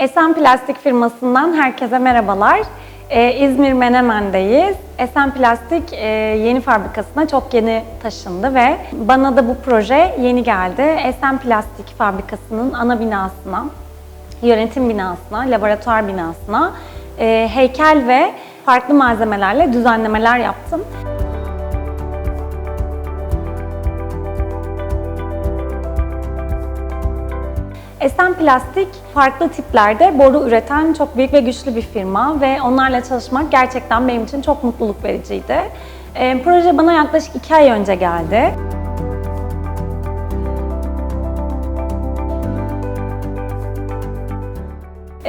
Esen Plastik firmasından herkese merhabalar. Ee, İzmir Menemen'deyiz. Esen Plastik e, yeni fabrikasına çok yeni taşındı ve bana da bu proje yeni geldi. Esen Plastik fabrikasının ana binasına, yönetim binasına, laboratuvar binasına e, heykel ve farklı malzemelerle düzenlemeler yaptım. Esen Plastik farklı tiplerde boru üreten çok büyük ve güçlü bir firma ve onlarla çalışmak gerçekten benim için çok mutluluk vericiydi. E, proje bana yaklaşık iki ay önce geldi.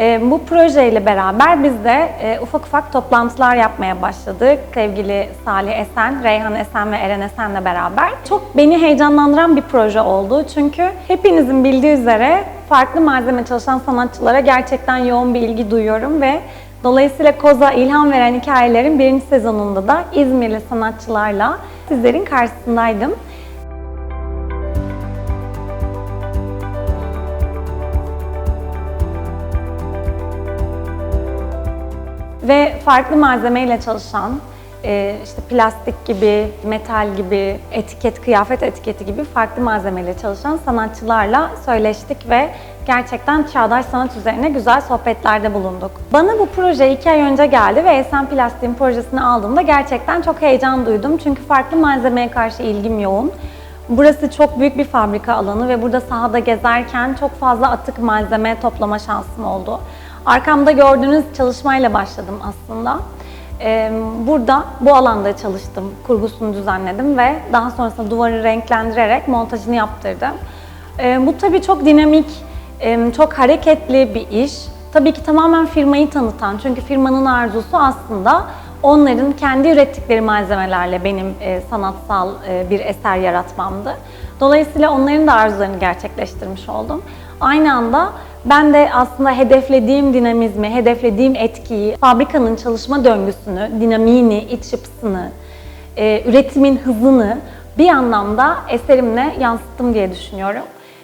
E, bu projeyle beraber biz de e, ufak ufak toplantılar yapmaya başladık. Sevgili Salih Esen, Reyhan Esen ve Eren Esen'le beraber. Çok beni heyecanlandıran bir proje oldu. Çünkü hepinizin bildiği üzere farklı malzeme çalışan sanatçılara gerçekten yoğun bir ilgi duyuyorum ve dolayısıyla Koza ilham veren hikayelerin birinci sezonunda da İzmirli sanatçılarla sizlerin karşısındaydım. Ve farklı malzemeyle çalışan, e, işte plastik gibi, metal gibi, etiket, kıyafet etiketi gibi farklı malzemeyle çalışan sanatçılarla söyleştik ve gerçekten çağdaş sanat üzerine güzel sohbetlerde bulunduk. Bana bu proje iki ay önce geldi ve Esen Plastik'in projesini aldığımda gerçekten çok heyecan duydum. Çünkü farklı malzemeye karşı ilgim yoğun. Burası çok büyük bir fabrika alanı ve burada sahada gezerken çok fazla atık malzeme toplama şansım oldu. Arkamda gördüğünüz çalışmayla başladım aslında. Ee, Burada bu alanda çalıştım, kurgusunu düzenledim ve daha sonrasında duvarı renklendirerek montajını yaptırdım. Ee, Bu tabii çok dinamik, em, çok hareketli bir iş. Tabii ki tamamen firmayı tanıtan, çünkü firmanın arzusu aslında onların kendi ürettikleri malzemelerle benim e, sanatsal e, bir eser yaratmamdı. Dolayısıyla onların da arzularını gerçekleştirmiş oldum. Aynı anda ben de aslında hedeflediğim dinamizmi, hedeflediğim etkiyi, fabrikanın çalışma döngüsünü, dinamiğini, iç yapısını, e, üretimin hızını bir anlamda eserimle yansıttım diye düşünüyorum.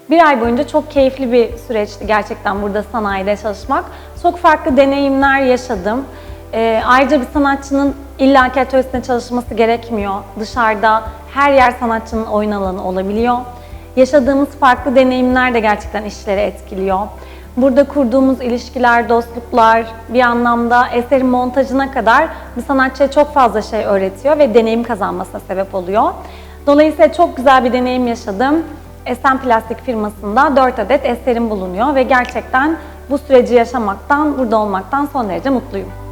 Bir ay boyunca çok keyifli bir süreçti gerçekten burada sanayide çalışmak. Çok farklı deneyimler yaşadım. E, ayrıca bir sanatçının illaki atölyesinde çalışması gerekmiyor. Dışarıda her yer sanatçının oyun alanı olabiliyor. Yaşadığımız farklı deneyimler de gerçekten işleri etkiliyor. Burada kurduğumuz ilişkiler, dostluklar bir anlamda eserin montajına kadar bir sanatçıya çok fazla şey öğretiyor ve deneyim kazanmasına sebep oluyor. Dolayısıyla çok güzel bir deneyim yaşadım. Esen Plastik firmasında 4 adet eserim bulunuyor ve gerçekten bu süreci yaşamaktan, burada olmaktan son derece mutluyum.